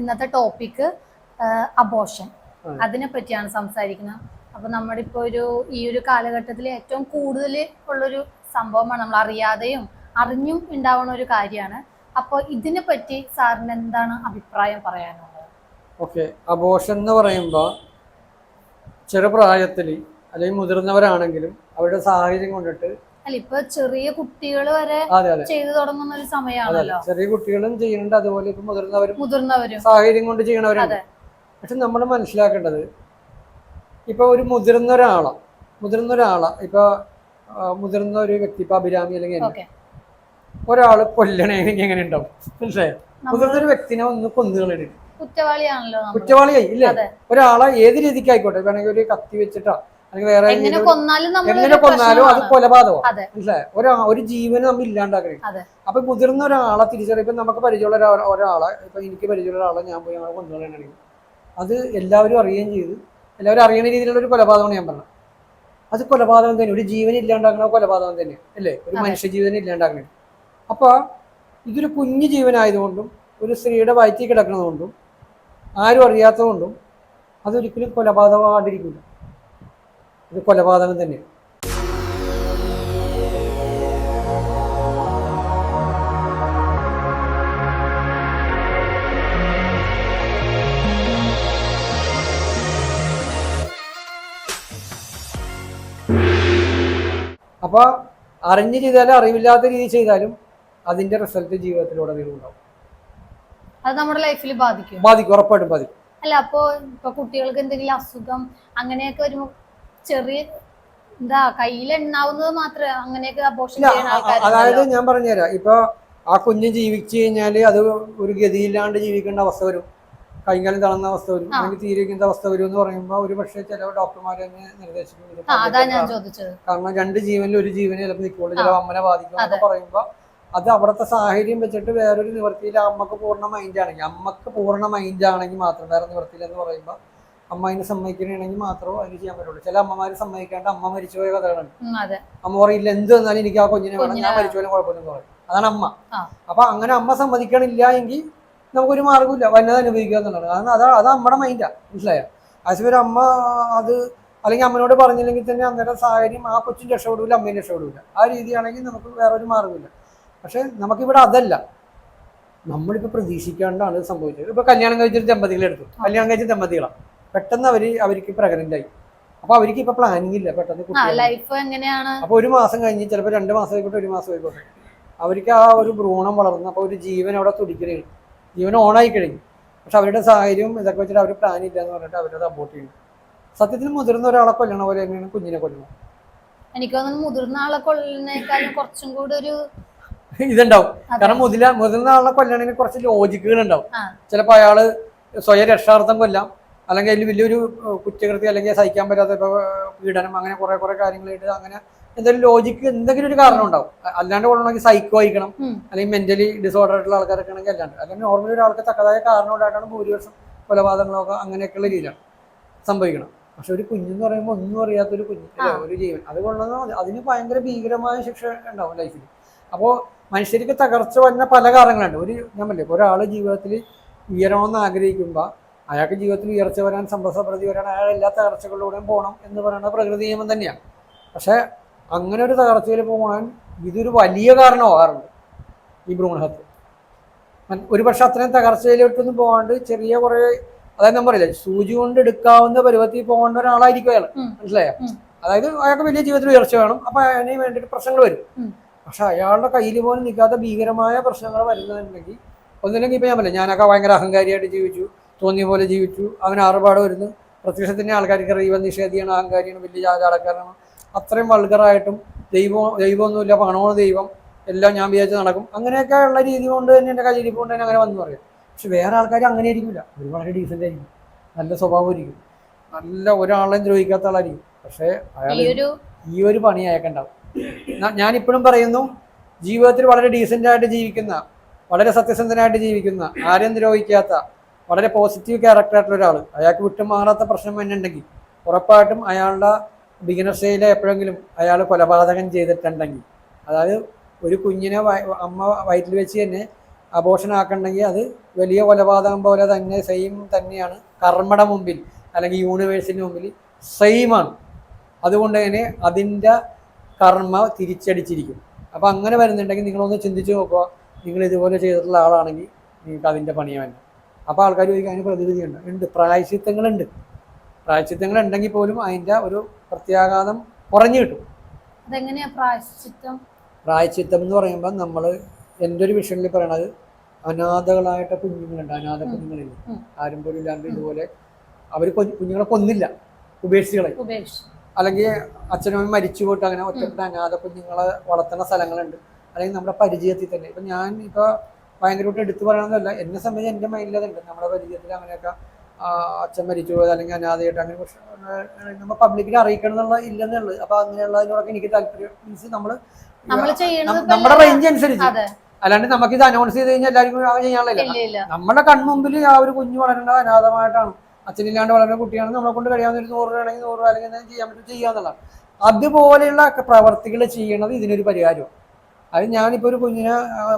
ഇന്നത്തെ topic abortion അതിനെ പറ്റിയാണ് സംസാരിക്കുന്നത്. അപ്പൊ നമ്മുടെ ഇപ്പോ ഒരു ഈ ഒരു കാലഘട്ടത്തിൽ ഏറ്റവും കൂടുതൽ ഉള്ളൊരു സംഭവമാണ് നമ്മൾ അറിയാതെയും അറിഞ്ഞും ഉണ്ടാവുന്ന ഒരു കാര്യമാണ്. അപ്പോൾ ഇതിനെ പറ്റി സാറിന് എന്താണ് അഭിപ്രായം പറയാനുള്ളത്? ഓക്കെ. അബോഷൻ എന്ന് പറയുമ്പോൾ ചെറുപ്രായത്തിൽ അല്ലെങ്കിൽ മുതിർന്നവരാണെങ്കിലും അവരുടെ സാഹചര്യം കൊണ്ടിട്ട് അല്ല ഇപ്പൊ ചെറിയ കുട്ടികൾ വരെ ചെയ്തു തുടങ്ങുന്ന ഒരു സമയമാണല്ലോ. ചെറിയ കുട്ടികളും ചെയ്യുന്നുണ്ട്. അതുപോലെ ഇപ്പൊ മുതിർന്നവരും മുതിർന്നവരും. സാഹചര്യം കൊണ്ട് ചെയ്യണവരുണ്ട് അതെ. പക്ഷെ നമ്മൾ മനസ്സിലാക്കേണ്ടത് ഇപ്പൊ ഒരു മുതിർന്ന ഒരാളെ. മുതിർന്ന ഒരാളെ. ഇപ്പൊ മുതിർന്ന ഒരു വ്യക്തി ഇപ്പൊ അഭിരാമി അല്ലെങ്കിൽ ഒരാൾ കൊല്ലണമെങ്കിൽ എങ്ങനെ ഉണ്ടാവും? മനസ്സിലായോ? മുതിർന്ന ഒരു വ്യക്തിനെ ഒന്ന് കൊന്നുകളിടും കുറ്റവാളിയാണല്ലോ നമ്മൾ കുറ്റവാളിയായി ഇല്ലേ. ഒരാളെ ഏത് രീതിക്ക് ആയിക്കോട്ടെ വേണമെങ്കിൽ ഒരു കത്തി വെച്ചിട്ടോ അല്ലെങ്കിൽ വേറെ എങ്ങനെ കൊന്നാലും നമ്മൾ എങ്ങനെ കൊന്നാലും അത് കൊലപാതകം. അതെ. ഒരു ഒരാ ജീവന് നമ്മൾ ഇല്ലാണ്ടാക്കണേ. അപ്പൊ മുതിർന്ന ഒരാളെ തിരിച്ചറിയ. ഇപ്പൊ നമുക്ക് പരിചയമുള്ള ഒരാളെ ഇപ്പൊ എനിക്ക് പരിചയമുള്ള ഒരാളെ ഞാൻ പോയി അങ്ങനെ കൊന്നുകളയാണെങ്കിൽ അത് എല്ലാവരും അറിയുകയും ചെയ്തു. എല്ലാവരും അറിയുന്ന രീതിയിലുള്ള ഒരു കൊലപാതകമാണ് ഞാൻ പറഞ്ഞത്. അത് കൊലപാതകം തന്നെ ഒരു ജീവൻ ഇല്ലാണ്ടാക്കുന്ന കൊലപാതകം തന്നെ അല്ലേ? ഒരു. മനുഷ്യ ജീവിതം ഇല്ലാണ്ടാക്കണേ. അപ്പൊ ഇതൊരു കുഞ്ഞു ജീവനായതുകൊണ്ടും ഒരു സ്ത്രീയുടെ വയറ്റിൽ കിടക്കുന്നതുകൊണ്ടും ആരും അറിയാത്തതുകൊണ്ടും അതൊരിക്കലും കൊലപാതകമാകാണ്ടിരിക്കില്ല ഇത് കൊലപാതകം തന്നെയാണ്. അപ്പോൾ അറിഞ്ഞ് ചെയ്താലും അറിവില്ലാത്ത രീതി ചെയ്താലും അതിന്റെ റിസൾട്ട് ജീവിതത്തിലൂടെ ഉണ്ടാവും. അത് നമ്മുടെ ലൈഫിൽ ബാധിക്കും. ബാധിക്കും ഉറപ്പായിട്ടും ബാധിക്കും. അല്ല അപ്പോ ഇപ്പൊ കുട്ടികൾക്ക് എന്തെങ്കിലും അസുഖം അങ്ങനെയൊക്കെ വരുമ്പോ ചെറിയ എന്താ കയ്യിൽ എണ്ണാവുന്നത് മാത്രമേ അങ്ങനെയൊക്കെ അബോഷൻ ചെയ്യുന്ന അതായത് ഞാൻ പറഞ്ഞുതരാം. ഇപ്പൊ ആ കുഞ്ഞ് ജീവിച്ചു കഴിഞ്ഞാൽ അത് ഒരു ഗതിയില്ലാണ്ട് ജീവിക്കേണ്ട അവസ്ഥ വരും. കൈകാലം തളർന്ന അവസ്ഥ വരും. അല്ലെങ്കിൽ തീരെക്കുന്ന അവസ്ഥ വരും എന്ന് പറയുമ്പോൾ ഒരു പക്ഷേ ചില ഡോക്ടർമാർ തന്നെ നിർദ്ദേശിക്കും ഇത് ആ അതാ ഞാൻ കാരണം ചോദിച്ചത്. കാരണം രണ്ട് ജീവനിൽ ഒരു ജീവനെ ചിലപ്പോൾ നിൽക്കുള്ളൂ ചില അമ്മനെ ബാധിക്കും എന്നൊക്കെ പറയുമ്പോ പറയുമ്പോൾ അത് അവിടുത്തെ സാഹചര്യം വെച്ചിട്ട് വേറൊരു നിവൃത്തിയിൽ അമ്മയ്ക്ക് പൂർണ മൈൻഡ് ആണെങ്കിൽ അമ്മയ്ക്ക് പൂർണ മൈൻഡ് ആണെങ്കിൽ മാത്രം വേറെ നിവൃത്തിയിൽ എന്ന് പറയുമ്പോൾ അമ്മ അതിന് സമ്മതിക്കണമെങ്കിൽ മാത്രമേ അതിന് ചെയ്യാൻ പറ്റുള്ളൂ. ചില അമ്മമാര് സമ്മതിക്കാണ്ട് അമ്മ മരിച്ചുപോയ കഥകളുണ്ട് അമ്മ പറയില്ല എന്ത് വന്നാലും എനിക്ക് ആ കൊഞ്ഞിനെ വേണം. ഞാൻ മരിച്ചുപോലും മരിച്ചു പോലും കുഴപ്പമൊന്നും പറയും. അതാണ് അമ്മ. അപ്പൊ അങ്ങനെ അമ്മ സമ്മതിക്കണില്ല എങ്കിൽ നമുക്കൊരു മാർഗമില്ല വന്നത് അനുഭവിക്കുക എന്നുള്ളത്. കാരണം അതാ അത് നമ്മുടെ മൈൻഡാ മനസ്സിലായോ? ആശുപത്രി അമ്മ അത് അല്ലെങ്കിൽ അമ്മനോട് പറഞ്ഞില്ലെങ്കിൽ തന്നെ അന്നേരം സാഹചര്യം ആ കൊച്ചും രക്ഷപ്പെടില്ല അമ്മയും രക്ഷപ്പെടില്ല ആ രീതിയാണെങ്കിൽ നമുക്ക് വേറെ വേറൊരു മാർഗമില്ല പക്ഷെ നമുക്കിവിടെ അതല്ല. നമ്മളിപ്പോൾ പ്രതീക്ഷിക്കാണ്ടാണ് സംഭവിച്ചത്. ഇപ്പൊ കല്യാണം കഴിച്ചൊരു ദമ്പതികളെടുത്തു കല്യാണം കഴിച്ച ദമ്പതികളാണ് പെട്ടെന്ന് അവർ അവർക്ക് പ്രഗ്നന്റ് ആയി അപ്പൊ അവർക്ക് ഇപ്പൊ പ്ലാനിങ് ഇല്ല. പെട്ടെന്ന് ലൈഫ് എങ്ങനെയാണ്? അപ്പൊ ഒരു മാസം കഴിഞ്ഞ് ചിലപ്പോ രണ്ട് മാസം ആയിക്കോട്ടെ ഒരു മാസം ആയിക്കോട്ടെ. അവർക്ക് ആ ഒരു ഭ്രൂണം വളർന്ന് അപ്പൊ ഒരു ജീവൻ അവിടെ തുടിക്കണേ ജീവൻ ഓൺ ആയി കഴിഞ്ഞു. പക്ഷെ അവരുടെ സാഹചര്യം ഇതൊക്കെ വെച്ചിട്ട് അവർ പ്ലാൻ ഇല്ല എന്ന് പറഞ്ഞിട്ട് അവരത് അബോട്ട് ചെയ്യുന്നു. സത്യത്തിൽ മുതിർന്ന ഒരാളെ കൊല്ലണ പോലെ തന്നെയാണ് കുഞ്ഞിനെ കൊല്ലണം എനിക്ക് തോന്നുന്നു മുതിർന്ന ആളെ കൊല്ലുന്നേക്കാളും കുറച്ചും കൂടി ഒരു ഇതുണ്ടാവും. കാരണം മുതില മുതിർന്ന ആളെ കൊല്ലണതിന് കുറച്ച് ലോജിക്കുകൾ ഉണ്ടാവും. ചിലപ്പോ ചിലപ്പോൾ അയാൾ സ്വയം രക്ഷാർത്ഥം കൊല്ലാം. അല്ലെങ്കിൽ അതിൽ വലിയൊരു കുറ്റകൃത്യം അല്ലെങ്കിൽ സഹിക്കാൻ പറ്റാത്ത പീഡനം അങ്ങനെ കുറെ കുറെ കാര്യങ്ങളായിട്ട് അങ്ങനെ എന്തെങ്കിലും ലോജിക്ക് എന്തെങ്കിലും ഒരു കാരണം ഉണ്ടാവും. അല്ലാണ്ട് കൊള്ളണമെങ്കിൽ സൈക്കോ ആയിരിക്കണം. അല്ലെങ്കിൽ മെന്റലി ഡിസോർഡർ ആയിട്ടുള്ള ആൾക്കാരൊക്കെ ആണെങ്കിൽ അല്ലാണ്ട്. അല്ലെങ്കിൽ നോർമലി ഒരാൾക്ക് തക്കതായ കാരണം ഉണ്ടായിട്ടാണ് ഭൂരിപക്ഷം കൊലപാതകങ്ങളൊക്കെ അങ്ങനെയൊക്കെയുള്ള രീതിയാണ് സംഭവിക്കണം പക്ഷെ ഒരു കുഞ്ഞെന്ന് പറയുമ്പോൾ ഒന്നും അറിയാത്തൊരു കുഞ്ഞ് ഒരു ജീവൻ. അത് കൊള്ളുന്ന അതിന് ഭയങ്കര ഭീകരമായ ശിക്ഷ ഉണ്ടാവും ലൈഫിൽ അപ്പോൾ മനുഷ്യർക്ക് തകർച്ച വരുന്ന പല കാരണങ്ങളുണ്ട്. ഒരു ഞാൻ പറയില്ലേ ഒരാൾ ജീവിതത്തിൽ ഉയരണമെന്ന് ആഗ്രഹിക്കുമ്പോൾ അയാൾക്ക് ജീവിതത്തിൽ ഉയർച്ച വരാൻ സമ്പദ്സമൃദ്ധി വരാൻ അയാൾ എല്ലാ തകർച്ചകളിലൂടെയും പോകണം എന്ന് പറയുന്നത് പ്രകൃതി നിയമം തന്നെയാണ്. പക്ഷേ അങ്ങനെ ഒരു തകർച്ചയിൽ പോകാൻ ഇതൊരു വലിയ കാരണമാകാറുണ്ട് ഈ ഭ്രൂണഹത്യ. ഒരു പക്ഷെ അത്രയും തകർച്ചയിലോട്ടൊന്നും പോകാണ്ട് ചെറിയ കുറേ അതായത് ഞാൻ പറയില്ല സൂചി കൊണ്ട് എടുക്കാവുന്ന പരുവത്തിൽ പോകേണ്ട ഒരാളായിരിക്കും അയാൾ. മനസ്സിലായോ? അതായത് അയാൾക്ക് വലിയ ജീവിതത്തിൽ ഉയർച്ച വേണം അപ്പൊ അതിന് വേണ്ടിയിട്ട് പ്രശ്നങ്ങൾ വരും. പക്ഷെ അയാളുടെ കയ്യിൽ പോലും നിൽക്കാത്ത ഭീകരമായ പ്രശ്നങ്ങൾ വരുന്നുണ്ടെങ്കിൽ ഒന്നില്ലെങ്കിൽ ഇപ്പൊ ഞാൻ പറയാം ഞാനൊക്കെ ഭയങ്കര അഹങ്കാരിയായിട്ട് ജീവിച്ചു. തോന്നിയ പോലെ ജീവിച്ചു. അവൻ ആറുപാട് വരുന്നു. പ്രത്യക്ഷത്തിന്റെ ആൾക്കാർക്ക് അറിയുക നിഷേധിയാണ്. അഹങ്കാരിയാണ്. വലിയ ജാലക്കാരനാണ് അത്രയും വൾഗറായിട്ടും ദൈവം ദൈവമൊന്നുമില്ല. പണമാണ് ദൈവം എല്ലാം ഞാൻ വിചാരിച്ച് നടക്കും. അങ്ങനെയൊക്കെ ഉള്ള രീതി കൊണ്ട് തന്നെ എന്റെ കയ്യിൽ കൊണ്ട് തന്നെ അങ്ങനെ വന്നു പറയും. പക്ഷെ വേറെ ആൾക്കാർ അങ്ങനെ ആയിരിക്കില്ല അവർ വളരെ ഡീസന്റ് ആയിരിക്കും. നല്ല സ്വഭാവം സ്വഭാവമായിരിക്കും. നല്ല ഒരാളെയും ദ്രോഹിക്കാത്ത ആളായിരിക്കും. പക്ഷേ അയാൾ ഈ ഒരു പണി അയക്കണ്ടാവും ഞാനിപ്പോഴും പറയുന്നു ജീവിതത്തിൽ വളരെ ഡീസന്റ് ആയിട്ട് ജീവിക്കുന്ന വളരെ സത്യസന്ധനായിട്ട് ജീവിക്കുന്ന ആരെയും ദ്രോഹിക്കാത്ത വളരെ പോസിറ്റീവ് ക്യാരക്ടർ ആയിട്ടുള്ള ഒരാൾ അയാൾക്ക് വിട്ടുമാറാത്ത പ്രശ്നം തന്നെ ഉണ്ടെങ്കിൽ ഉറപ്പായിട്ടും അയാളുടെ ബിഗിനർസയിൽ എപ്പോഴെങ്കിലും അയാൾ കൊലപാതകം ചെയ്തിട്ടുണ്ടെങ്കിൽ അതായത് ഒരു കുഞ്ഞിനെ അമ്മ വയറ്റിൽ വെച്ച് തന്നെ അബോഷൻ ആക്കണമെങ്കിൽ അത് വലിയ കൊലപാതകം പോലെ തന്നെ സെയിം തന്നെയാണ് കർമ്മയുടെ മുമ്പിൽ അല്ലെങ്കിൽ യൂണിവേഴ്സിന്റെ മുമ്പിൽ സെയിമാണ് അതുകൊണ്ട് തന്നെ അതിന്റെ കർമ്മ തിരിച്ചടിച്ചിരിക്കും. അപ്പോൾ അങ്ങനെ വരുന്നുണ്ടെങ്കിൽ നിങ്ങളൊന്ന് ചിന്തിച്ച് നോക്കുക. നിങ്ങൾ ഇതുപോലെ ചെയ്തിട്ടുള്ള ആളാണെങ്കിൽ നിങ്ങൾക്ക് അതിന്റെ പണിയാൻ അപ്പോൾ ആൾക്കാർ ചോദിക്കും അതിന് പ്രതിവിധിയുണ്ട് ഉണ്ട്. പ്രായശിത്തങ്ങളുണ്ട്. പ്രായശ്ചിത്തങ്ങൾ ഉണ്ടെങ്കിൽ പോലും അതിന്റെ ഒരു പ്രത്യാഘാതം കുറഞ്ഞു കിട്ടും. അതെങ്ങനെയാ പ്രായച്ചിത്തം എന്ന് പറയുമ്പോൾ നമ്മൾ എന്റെ ഒരു വിഷനിൽ പറയണത് അനാഥകളായിട്ട് കുഞ്ഞുങ്ങളുണ്ട്. അനാഥ കുഞ്ഞുങ്ങളില്ല? ആരും പോലും ഇല്ലാണ്ട് ഇതുപോലെ അവർ കുഞ്ഞുങ്ങളെ കൊന്നില്ല. ഉപേക്ഷികളെ ഉപേക്ഷിച്ചു. അല്ലെങ്കിൽ അച്ഛനും അമ്മ മരിച്ചു പോയിട്ട് അങ്ങനെ ഒറ്റപ്പെട്ട അനാഥ കുഞ്ഞുങ്ങളെ വളർത്തുന്ന സ്ഥലങ്ങളുണ്ട്. അല്ലെങ്കിൽ നമ്മുടെ പരിചയത്തിൽ തന്നെ. ഇപ്പം ഞാൻ ഇപ്പോൾ ഭയങ്കരമായിട്ട് എടുത്തു പറയണമെന്നല്ല എന്നെ സംബന്ധിച്ച് എന്റെ മൈൻഡിൽ അതുണ്ട്. നമ്മുടെ പരിചയത്തിൽ അങ്ങനെയൊക്കെ അച്ഛൻ മരിച്ചു പോയത് അല്ലെങ്കിൽ അനാഥയായിട്ട് അങ്ങനെ നമ്മൾ പബ്ലിക്കിൽ അറിയിക്കണം എന്നുള്ള ഇല്ലെന്നുള്ളത്. അപ്പൊ അങ്ങനെയുള്ളതിനോടൊക്കെ എനിക്ക് താല്പര്യം. മീൻസ് നമ്മൾ നമ്മുടെ റേഞ്ച് അനുസരിച്ച്. അല്ലാണ്ട് നമുക്ക് ഇത് അനൗൺസ് ചെയ്ത് കഴിഞ്ഞാൽ എല്ലാവർക്കും അത് ചെയ്യാനുള്ള നമ്മുടെ കൺമുമ്പിൽ ആ ഒരു കുഞ്ഞു വളരേണ്ടത് അനാഥമായിട്ടാണ്. അച്ഛനില്ലാണ്ട് വളരുന്ന കുട്ടിയാണ് നമ്മളെ കൊണ്ട് കഴിയാവുന്ന ഒരു നൂറ് രൂപ ആണെങ്കിൽ നൂറ് രൂപ അല്ലെങ്കിൽ ചെയ്യാൻ പറ്റും ചെയ്യാന്നുള്ളതാണ് അതുപോലെയുള്ള പ്രവർത്തികൾ ചെയ്യണത് ഇതിനൊരു പരിഹാരമാണ്. അത് ഞാനിപ്പോൾ ഒരു കുഞ്ഞിനെ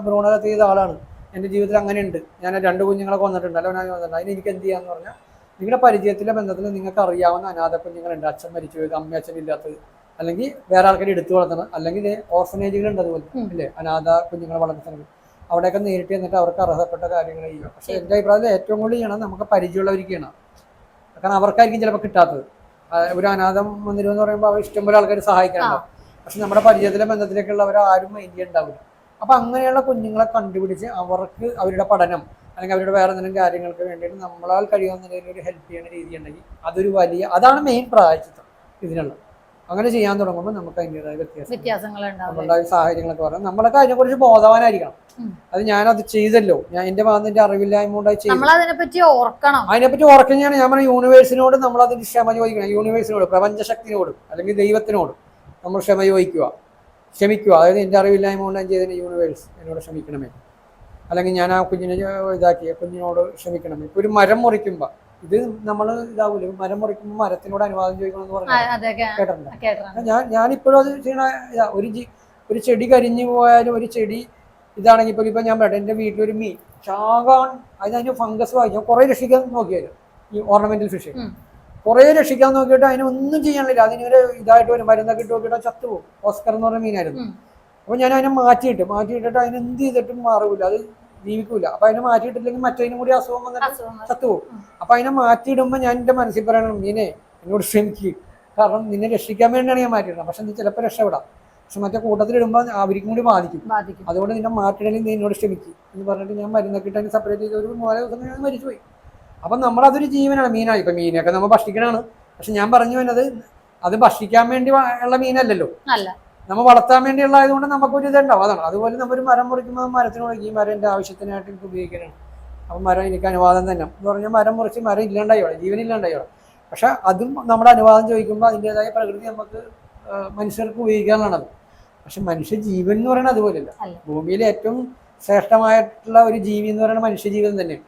ഭ്രൂണകത്ത് ചെയ്ത ആളാണ്. എന്റെ ജീവിതത്തിൽ അങ്ങനെയുണ്ട്. ഞാൻ രണ്ട് കുഞ്ഞുങ്ങളെ കൊന്നിട്ടുണ്ട്. അല്ല ഞാൻ കൊന്നിട്ടുണ്ട്. അതിന് എനിക്ക് എന്ത് ചെയ്യാന്ന് പറഞ്ഞാൽ നിങ്ങളുടെ പരിചയത്തിലെ ബന്ധത്തിൽ നിങ്ങൾക്ക് അറിയാവുന്ന അനാഥ കുഞ്ഞുങ്ങളുണ്ട്. അച്ഛൻ മരിച്ചു പോയത് അമ്മ അച്ഛൻ ഇല്ലാത്തത്. അല്ലെങ്കിൽ വേറെ ആൾക്കാർ എടുത്തു വളർത്തണം. അല്ലെങ്കിൽ ഓർഫനേജുകളുണ്ട് അതുപോലെ. ഇല്ലേ അനാഥ കുഞ്ഞുങ്ങളെ വളർത്തുന്നത്. അവിടെയൊക്കെ നേരിട്ട് എന്നിട്ട് അവർക്ക് അർഹതപ്പെട്ട കാര്യങ്ങൾ ചെയ്യുക. പക്ഷേ എന്റെ അഭിപ്രായത്തിൽ ഏറ്റവും കൂടുതൽ ചെയ്യണം നമുക്ക് പരിചയമുള്ളവർക്ക് ചെയ്യണം കാരണം അവർക്കായിരിക്കും ചിലപ്പോൾ കിട്ടാത്തത്. ഒരു അനാഥം മന്ദിരം എന്ന് പറയുമ്പോൾ അവർ ഇഷ്ടംപോലെ ആൾക്കാർ സഹായിക്കാനുണ്ടാവും പക്ഷെ നമ്മുടെ പരിചയത്തിലെ ബന്ധത്തിലേക്കുള്ളവർ ആരും മൈൻഡ് ഉണ്ടാവില്ല. അപ്പൊ അങ്ങനെയുള്ള കുഞ്ഞുങ്ങളെ കണ്ടുപിടിച്ച് അവർക്ക് അവരുടെ പഠനം അല്ലെങ്കിൽ അവരുടെ വേറെ എന്തെങ്കിലും കാര്യങ്ങൾക്ക് വേണ്ടിയിട്ട് നമ്മളാൽ കഴിയുന്ന രീതിയിൽ ഒരു ഹെൽപ്പ് ചെയ്യുന്ന രീതി ഉണ്ടെങ്കിൽ അതൊരു വലിയ അതാണ് മെയിൻ പ്രായച്ചിത്വം ഇതിനുള്ള. അങ്ങനെ ചെയ്യാൻ തുടങ്ങുമ്പോൾ നമുക്ക് അതിന്റെതായ വ്യത്യാസം നമ്മളുടെ സാഹചര്യങ്ങളൊക്കെ പറയാം. നമ്മളൊക്കെ അതിനെക്കുറിച്ച് ബോധവാനായിരിക്കണം. അത് ഞാനത് ചെയ്തല്ലോ. ഞാൻ എന്റെ ഭാഗത്തിന്റെ അറിവില്ലായ്മ കൊണ്ടായി ചെയ്തു. ഓർക്കണം. അതിനെപ്പറ്റി ഓർക്കുകയാണ് ഞാൻ പറഞ്ഞ യൂണിവേഴ്സിനോട് നമ്മൾ അതിന് ക്ഷമ ചോദിക്കണം. യൂണിവേഴ്സിനോട് പ്രപഞ്ചശക്തിനോട് അല്ലെങ്കിൽ ദൈവത്തിനോട് നമ്മൾ ക്ഷമ ചോദിക്കുക. ക്ഷമിക്കുക. അതായത് എന്റെ അറിവില്ലായ്മ കൊണ്ട് ഞാൻ ചെയ്തതിന് യൂണിവേഴ്സ് എന്നോട് ക്ഷമിക്കണമേ. അല്ലെങ്കിൽ ഞാൻ ആ കുഞ്ഞിനെ ഇതാക്കി കുഞ്ഞിനോട് ക്ഷമിക്കണമേ. ഇപ്പോൾ ഒരു മരം മുറിക്കുമ്പോൾ ഇത് നമ്മൾ ഇതാവൂല? മരം മുറിക്കുമ്പോൾ മരത്തിനോട് അനുവാദം ചോദിക്കണം എന്ന് പറഞ്ഞാൽ കേട്ടിട്ടുണ്ട്? ഞാൻ ഞാനിപ്പോഴും അത് ചെയ്യണ ഇതാ ഒരു ഒരു ചെടി കരിഞ്ഞു പോയാലും ഒരു ചെടി ഇതാണെങ്കിൽ ഇപ്പോൾ ഇപ്പം ഞാൻ പറയട്ടെ എന്റെ വീട്ടിലൊരു മീൻ ചാകാൻ അതിന് ഫംഗസ് വാങ്ങി കുറേ രക്ഷിക്കാൻ നോക്കിയാലും ഈ ഓർണമെന്റൽ ഫിഷ്. കുറേ രക്ഷിക്കാൻ നോക്കിയിട്ട് അതിനെ ഒന്നും ചെയ്യാനില്ല. അതിനൊരു ഇതായിട്ട് വരും. മരുന്നൊക്കെ ഇട്ട് നോക്കിയിട്ട് ചത്തുപോകും. ഓസ്കർ എന്ന് പറഞ്ഞ മീനായിരുന്നു. അപ്പോൾ ഞാൻ അതിനെ മാറ്റിയിട്ട് മാറ്റിയിട്ടിട്ട് അതിന് എന്ത് ചെയ്തിട്ടും മാറൂല. അത് ജീവിക്കൂല. അപ്പൊ അതിനെ മാറ്റിയിട്ടില്ലെങ്കിൽ മറ്റേതിനും കൂടി അസുഖം വന്നിട്ട് ചത്തുപോകും. അപ്പൊ അതിനെ മാറ്റിയിടുമ്പോൾ ഞാൻ എന്റെ മനസ്സിൽ പറയണം മീനെ എന്നോട് ക്ഷമിക്ക്. കാരണം നിന്നെ രക്ഷിക്കാൻ വേണ്ടിയാണ് ഞാൻ മാറ്റിയിടുന്നത്. പക്ഷെ നീ ചിലപ്പോൾ രക്ഷപ്പെടാം. പക്ഷെ മറ്റേ കൂട്ടത്തിലിടുമ്പോൾ അവർക്കും കൂടി ബാധിക്കും. ബാധിക്കും. അതുകൊണ്ട് നിന്നെ മാറ്റിയിടണമെങ്കിൽ നീ എന്നോട് ക്ഷമിക്ക്. എന്ന് പറഞ്ഞിട്ട് ഞാൻ മരുന്നൊക്കെ ഇട്ട് അതിന് സെപ്പറേറ്റ് ചെയ്ത് ഒരു മൂന്നാൽ ദിവസം ഞാൻ മരിച്ചുപോയി. അപ്പം നമ്മളതൊരു ജീവനാണ് മീനാണ്. ഇപ്പം മീനൊക്കെ നമ്മൾ ഭക്ഷിക്കണതാണ്. പക്ഷെ ഞാൻ പറഞ്ഞു വന്നത് അത് ഭക്ഷിക്കാൻ വേണ്ടി ഉള്ള മീനല്ലല്ലോ. നമ്മൾ വളർത്താൻ വേണ്ടിയുള്ള ആയതുകൊണ്ട് നമുക്കൊരു ഇതുണ്ടാവും. അതാണ്. അതുപോലെ നമ്മളൊരു മരം മുറിക്കുമ്പോൾ മരത്തിനോട് ഈ മരം എന്റെ ആവശ്യത്തിനായിട്ട് എനിക്ക് ഉപയോഗിക്കാനാണ്. അപ്പം മരം എനിക്ക് അനുവാദം തന്നെ. എന്ന് പറഞ്ഞാൽ മരം മുറിച്ച് മരം ഇല്ലാണ്ടായോളെ ജീവനില്ലാണ്ടായോളെ പക്ഷെ അതും നമ്മുടെ അനുവാദം ചോദിക്കുമ്പോൾ അതിന്റെതായ പ്രകൃതി നമുക്ക് മനുഷ്യർക്ക് ഉപയോഗിക്കാനുള്ളതാണ് പക്ഷെ മനുഷ്യ ജീവൻ എന്ന് പറയുന്നത് അതുപോലെയല്ല. ഭൂമിയിലെ ഏറ്റവും ശ്രേഷ്ഠമായിട്ടുള്ള ഒരു ജീവി എന്ന് പറയുന്നത് മനുഷ്യജീവൻ തന്നെയാണ്.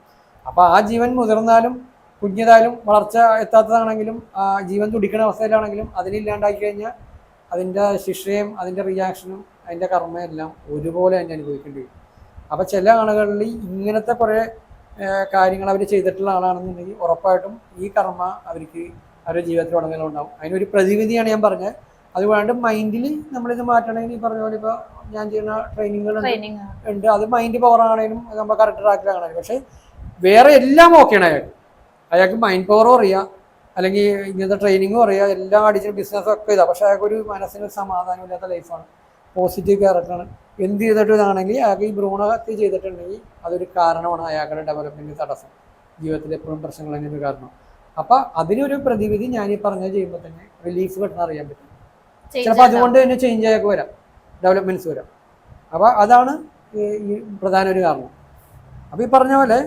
അപ്പോൾ ആ ജീവൻ മുതിർന്നാലും കുഞ്ഞതായാലും വളർച്ച എത്താത്തതാണെങ്കിലും ആ ജീവൻ തുടിക്കുന്ന അവസ്ഥയിലാണെങ്കിലും അതിനില്ലാണ്ടാക്കി കഴിഞ്ഞാൽ അതിന്റെ ശിക്ഷയും അതിന്റെ റിയാക്ഷനും അതിന്റെ കർമ്മയും എല്ലാം ഒരുപോലെ തന്നെ അനുഭവിക്കേണ്ടി വരും. അപ്പോൾ ചില ആളുകളിൽ ഇങ്ങനത്തെ കുറേ കാര്യങ്ങൾ അവർ ചെയ്തിട്ടുള്ള ആളാണെന്നുണ്ടെങ്കിൽ ഉറപ്പായിട്ടും ഈ കർമ്മ അവർക്ക് അവരുടെ ജീവിതത്തിൽ ഉടനീളം ഉണ്ടാവും. അതിനൊരു പ്രതിവിധിയാണ് ഞാൻ പറഞ്ഞത് അതുകൊണ്ട് മൈൻഡിൽ നമ്മളിത് മാറ്റണമെങ്കിൽ ഈ പറഞ്ഞ പോലെ ഇപ്പോൾ ഞാൻ ചെയ്യുന്ന ട്രെയിനിങ്ങുകളുണ്ട് ഉണ്ട്. അത് മൈൻഡ് പവർ ആണെങ്കിലും നമ്മൾ കറക്റ്റ് ട്രാക്കിലാണെങ്കിലും പക്ഷേ വേറെ എല്ലാം ഓക്കെയാണ് അയാൾക്ക്. അയാൾക്ക് മൈൻഡ് പവറും അറിയാം. അല്ലെങ്കിൽ ഇങ്ങനത്തെ ട്രെയിനിങ്ങും അറിയാം. എല്ലാം അടിച്ച് ബിസിനസ്സും ഒക്കെ ഇതാ. പക്ഷേ അയാൾക്ക് ഒരു മനസ്സിന് സമാധാനമില്ലാത്ത ലൈഫാണ് പോസിറ്റീവ് ക്യാരക്ടറാണ് എന്ത് ചെയ്തിട്ട് ഇതാണെങ്കിൽ അയാൾക്ക് ഈ ഭ്രൂണഹത്യ ചെയ്തിട്ടുണ്ടെങ്കിൽ അതൊരു കാരണമാണ് അയാളുടെ ഡെവലപ്മെന്റ് തടസ്സം. ജീവിതത്തിൽ എപ്പോഴും പ്രശ്നങ്ങൾ തന്നെ ഒരു കാരണം. അപ്പം അതിനൊരു പ്രതിവിധി ഞാൻ ഈ പറഞ്ഞത് ചെയ്യുമ്പോൾ തന്നെ റിലീഫ് കിട്ടണം അറിയാൻ പറ്റും. ചിലപ്പോൾ അതുകൊണ്ട് തന്നെ ചേഞ്ച് ആയൊക്കെ വരാം. ഡെവലപ്മെന്റ്സ് വരാം. അപ്പോൾ അതാണ് ഈ ഈ പ്രധാന ഒരു കാരണം. അപ്പോൾ ഈ പറഞ്ഞ പോലെ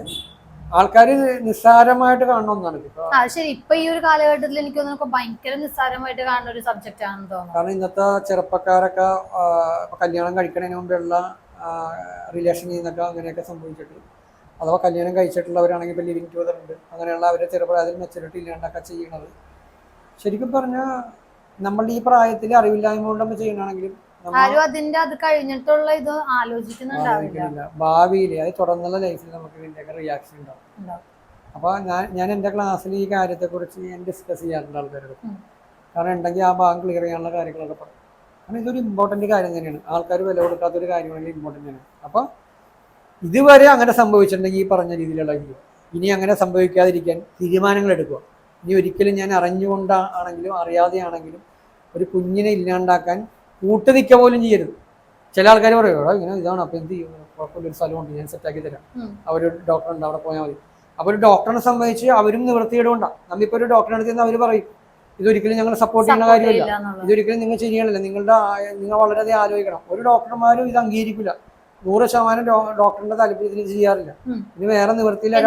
ആൾക്കാർ നിസ്സാരമായിട്ട് കാണുന്ന ഒന്നാണ് ആ ശരി. ഇപ്പൊ ഈ ഒരു കാലഘട്ടത്തിൽ എനിക്ക് തോന്നുന്നു ഭയങ്കര നിസ്സാരമായിട്ട് കാണുന്ന ഒരു സബ്ജക്റ്റ് ആണെന്ന് തോന്നുന്നു. കാരണം ഇന്നത്തെ ചെറുപ്പക്കാരൊക്കെ കല്യാണം കഴിക്കണതിന് മുമ്പുള്ള റിലേഷൻ ചെയ്യുന്നൊക്കെ അങ്ങനെയൊക്കെ സംഭവിച്ചിട്ട് അഥവാ കല്യാണം കഴിച്ചിട്ടുള്ളവരാണെങ്കിൽ ഇപ്പോൾ ലിവിങ് ടുഗദർ ഉണ്ട്. അങ്ങനെയുള്ള അവരെ ചെറുപ്രായത്തിൽ മെച്ചൂരിറ്റി ഇല്ലാണ്ടൊക്കെ ചെയ്യണത്. ശരിക്കും പറഞ്ഞാൽ നമ്മളുടെ ഈ പ്രായത്തിൽ അറിവില്ലായ്മ കൊണ്ട് നമ്മൾ ചെയ്യണമെങ്കിലും ആരും അതിന്റെ അത് കഴിഞ്ഞിട്ടുള്ള ഇത് ആലോചിക്കുന്നുണ്ടാവില്ല. ഭാവിയിൽ അത് തുടർന്നുള്ള ലൈഫിൽ നമുക്ക് ഇതിന്റെയൊക്കെ റിയാക്ഷൻ ഉണ്ടാവും. അപ്പൊ ഞാൻ ഞാൻ എന്റെ ക്ലാസ്സിൽ ഈ കാര്യത്തെക്കുറിച്ച് ഞാൻ ഡിസ്കസ് ചെയ്യാറുണ്ട് ആൾക്കാരോട്. കാരണം ഉണ്ടെങ്കിൽ ആ ഭാഗം ക്ലിയർ ചെയ്യാനുള്ള കാര്യങ്ങളൊക്കെ പറയും കാരണം ഇതൊരു ഇമ്പോർട്ടന്റ് കാര്യം തന്നെയാണ്. ആൾക്കാർ വില കൊടുക്കാത്തൊരു കാര്യമാണെങ്കിൽ ഇമ്പോർട്ടന്റ് ആണ്. അപ്പോൾ ഇതുവരെ അങ്ങനെ സംഭവിച്ചിട്ടുണ്ടെങ്കിൽ ഈ പറഞ്ഞ രീതിയിലുള്ള ഇത് ഇനി അങ്ങനെ സംഭവിക്കാതിരിക്കാൻ തീരുമാനങ്ങൾ എടുക്കുക. ഇനി ഒരിക്കലും ഞാൻ അറിഞ്ഞുകൊണ്ടാണെങ്കിലും അറിയാതെയാണെങ്കിലും ഒരു കുഞ്ഞിനെ ഇല്ലാണ്ടാക്കാൻ കൂട്ടുനിൽക്ക പോലും ചെയ്യരുത്. ചില ആൾക്കാർ പറയും "എടാ, ഇങ്ങനെ ഇതാണ്. അപ്പോൾ എന്ത് ചെയ്യും? കുഴപ്പമില്ല ഒരു സ്ഥലമുണ്ട്. ഞാൻ സെറ്റ് ആക്കി തരാം. അവർ ഡോക്ടർ ഉണ്ട് അവിടെ പോയാൽ മതി. അപ്പോൾ ഒരു ഡോക്ടറിനെ സംബന്ധിച്ച് അവരും നിവൃത്തിയിടുകൊണ്ടാണ് നമ്മിപ്പോ ഒരു ഡോക്ടറെ അടുത്ത് അവർ പറയും ഇതൊരിക്കലും ഞങ്ങൾ സപ്പോർട്ട് ചെയ്യുന്ന കാര്യമില്ല. ഇതൊരിക്കലും നിങ്ങൾ ശരിയാണല്ലോ നിങ്ങളുടെ നിങ്ങൾ വളരെയധികം ആലോചിക്കണം. ഒരു ഡോക്ടർമാരും ഇത് അംഗീകരിക്കില്ല. നൂറ് ശതമാനം ഡോക്ടറിന്റെ താല്പര്യത്തിൽ ഇത് ചെയ്യാറില്ല. ഇനി വേറെ നിവൃത്തിയില്ല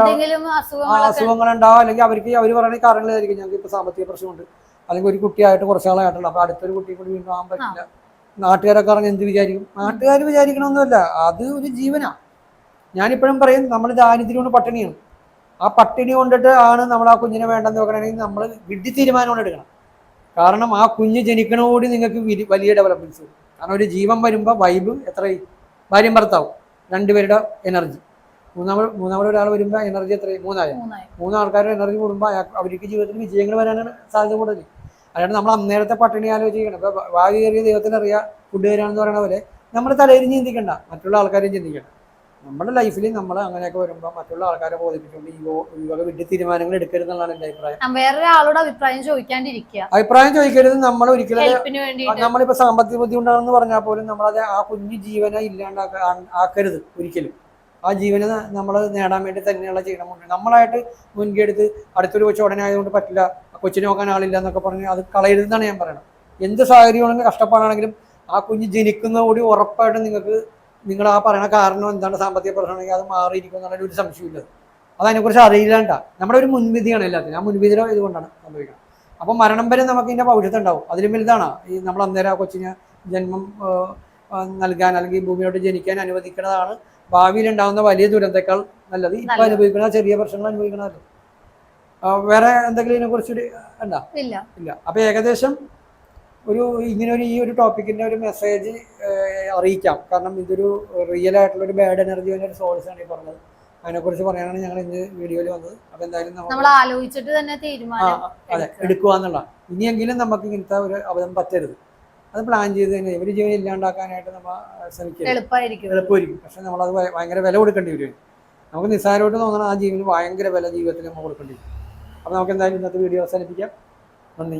അസുഖങ്ങൾ ഉണ്ടാവുക അല്ലെങ്കിൽ അവർക്ക് അവർ പറയുന്ന കാരണങ്ങളായിരിക്കും ഞങ്ങൾക്ക് ഇപ്പൊ സാമ്പത്തിക പ്രശ്നമുണ്ട്. അല്ലെങ്കിൽ ഒരു കുട്ടിയായിട്ട് കുറച്ച് നാളായിട്ടുള്ള. അപ്പോൾ അടുത്തൊരു കുട്ടി കൂടി വീണ്ടും ആകാൻ പറ്റില്ല. നാട്ടുകാരൊക്കെ പറഞ്ഞ് എന്ത് വിചാരിക്കും? നാട്ടുകാർ വിചാരിക്കണമെന്നല്ല അത് ഒരു ജീവനാ. ഞാനിപ്പോഴും പറയും നമ്മൾ ദാരിദ്ര്യം കൊണ്ട് പട്ടിണിയാണ്. ആ പട്ടിണി കൊണ്ടിട്ട് ആണ് നമ്മൾ ആ കുഞ്ഞിനെ വേണ്ടെന്ന് നോക്കണമെങ്കിൽ നമ്മൾ വിഡി തീരുമാനം കൊണ്ട് എടുക്കണം. കാരണം ആ കുഞ്ഞ് ജനിക്കണ കൂടി നിങ്ങൾക്ക് വലിയ ഡെവലപ്മെന്റ്സ് വരും. കാരണം ഒരു ജീവൻ വരുമ്പോൾ വൈബ് എത്രയും ഭാര്യയും ഭർത്താവും. രണ്ടുപേരുടെ എനർജി മൂന്നാമത് മൂന്നാമത് ഒരാൾ വരുമ്പോൾ എനർജി എത്രയും മൂന്നായ മൂന്നായി മൂന്ന് ആൾക്കാരുടെ എനർജി കൂടുമ്പോൾ അവർക്ക് ജീവിതത്തിൽ വിജയങ്ങൾ വരാനാണ് സാധ്യത കൂടുതൽ അല്ലാണ്ട് നമ്മൾ അന്നേരത്തെ പട്ടിണി ആലോചിക്കണം. ഇപ്പൊ വായു കയറിയ ദൈവത്തിന് അറിയാം ഫുഡ് തരാണെന്ന് പറയുന്ന പോലെ നമ്മൾ തലയിൽ ചിന്തിക്കണ്ട. മറ്റുള്ള ആൾക്കാരെയും ചിന്തിക്കണം നമ്മുടെ ലൈഫിൽ നമ്മൾ അങ്ങനെയൊക്കെ വരുമ്പോൾ മറ്റുള്ള ആൾക്കാരെ ബോധിപ്പിച്ചുകൊണ്ട് ഈ വക വലിയ തീരുമാനങ്ങൾ എടുക്കരുതെന്നാണ് എന്റെ അഭിപ്രായം. വേറൊരാളോട് അഭിപ്രായം ചോദിക്കാണ്ടിരിക്കുക. അഭിപ്രായം ചോദിക്കരുത്. നമ്മൾ ഒരിക്കലും നമ്മളിപ്പോ സാമ്പത്തിക ബുദ്ധിമുട്ടാണെന്ന് പറഞ്ഞാൽ പോലും നമ്മളത് ആ കുഞ്ഞു ജീവനെ ഇല്ലാണ്ടാക്ക ആക്കരുത് ഒരിക്കലും. ആ ജീവനെ നമ്മൾ നേടാൻ വേണ്ടി തന്നെയുള്ള ചെയ്യണം. നമ്മളായിട്ട് മുൻകെടുത്ത് അടുത്തൊരു കൊച്ചു ഉടനെ ആയതുകൊണ്ട് പറ്റില്ല. കൊച്ചിനെ നോക്കാൻ ആളില്ല എന്നൊക്കെ പറഞ്ഞ് അത് കളയരുതെന്നാണ് ഞാൻ പറയുന്നത് എന്ത് സാഹചര്യമാണെങ്കിലും കഷ്ടപ്പാടാണെങ്കിലും ആ കുഞ്ഞ് ജനിക്കുന്നതോടി ഉറപ്പായിട്ടും നിങ്ങൾക്ക് നിങ്ങൾ ആ പറയണ കാരണം എന്താണ്? സാമ്പത്തിക പ്രശ്നമാണെങ്കിൽ അത് മാറിയിരിക്കും എന്നുള്ള ഒരു സംശയമില്ല അത് അതിനെക്കുറിച്ച് അറിയില്ലാണ്ടാ. നമ്മുടെ ഒരു മുൻവിധിയാണ് എല്ലാത്തിനും. ആ മുൻവിധിയുടെ ഇതുകൊണ്ടാണ് സംഭവിക്കുന്നത്. അപ്പം മരണം വരെ നമുക്ക് ഇതിന്റെ ഭവിഷ്യത്ത് ഉണ്ടാവും. അതിലും വലുതാണ്. ഈ നമ്മൾ അന്നേരം ആ കൊച്ചിന് ജന്മം നൽകാൻ അല്ലെങ്കിൽ ഭൂമിയോട്ട് ജനിക്കാൻ അനുവദിക്കുന്നതാണ്. ഭാവിയിൽ ഉണ്ടാകുന്ന വലിയ ദുരന്തേക്കാൾ നല്ലത്. ഇപ്പം. അനുഭവിക്കുന്ന ചെറിയ പ്രശ്നങ്ങൾ അനുഭവിക്കുന്നതല്ല. വേറെ എന്തെങ്കിലും ഇതിനെ കുറിച്ചൊരു ഇല്ല. ഇല്ല. അപ്പൊ ഏകദേശം ഒരു ഇങ്ങനെ ഒരു ഈ ഒരു ടോപ്പിക്കിന്റെ ഒരു മെസ്സേജ് അറിയിക്കാം. കാരണം ഇതൊരു റിയൽ ആയിട്ടുള്ള ഒരു ബാഡ് എനർജി ഒരു സോഴ്സ് ആണ് ഈ പറഞ്ഞത്. അതിനെ കുറിച്ച് പറയാനാണ് ഞങ്ങൾ ഇന്ന് വീഡിയോയിൽ വന്നത്. അപ്പൊ എന്തായാലും നമ്മൾ ആലോചിച്ചിട്ട് തന്നെ തീരുമാനം അതെ. എടുക്കുക. എന്നുള്ള ഇനിയെങ്കിലും നമുക്ക് ഇങ്ങനത്തെ ഒരു അബദ്ധം പറ്റരുത്. അത് പ്ലാൻ ചെയ്ത് തന്നെ ഇവർ ജീവൻ ഇല്ലാണ്ടാക്കാനായിട്ട് നമ്മൾ ശ്രമിക്കും എളുപ്പമായിരിക്കും എളുപ്പമായിരിക്കും പക്ഷെ നമ്മളത് ഭയ- ഭയങ്കര വില കൊടുക്കേണ്ടി വരും. നമുക്ക് നിസ്സാരമായിട്ട് തോന്നണം ആ ജീവന് ഭയങ്കര വില ജീവിതത്തിൽ നമ്മൾ കൊടുക്കേണ്ടി വരും. അപ്പോൾ നമുക്ക് എന്തായാലും ഇന്നത്തെ വീഡിയോ അവസാനിപ്പിക്കാം. നന്ദി.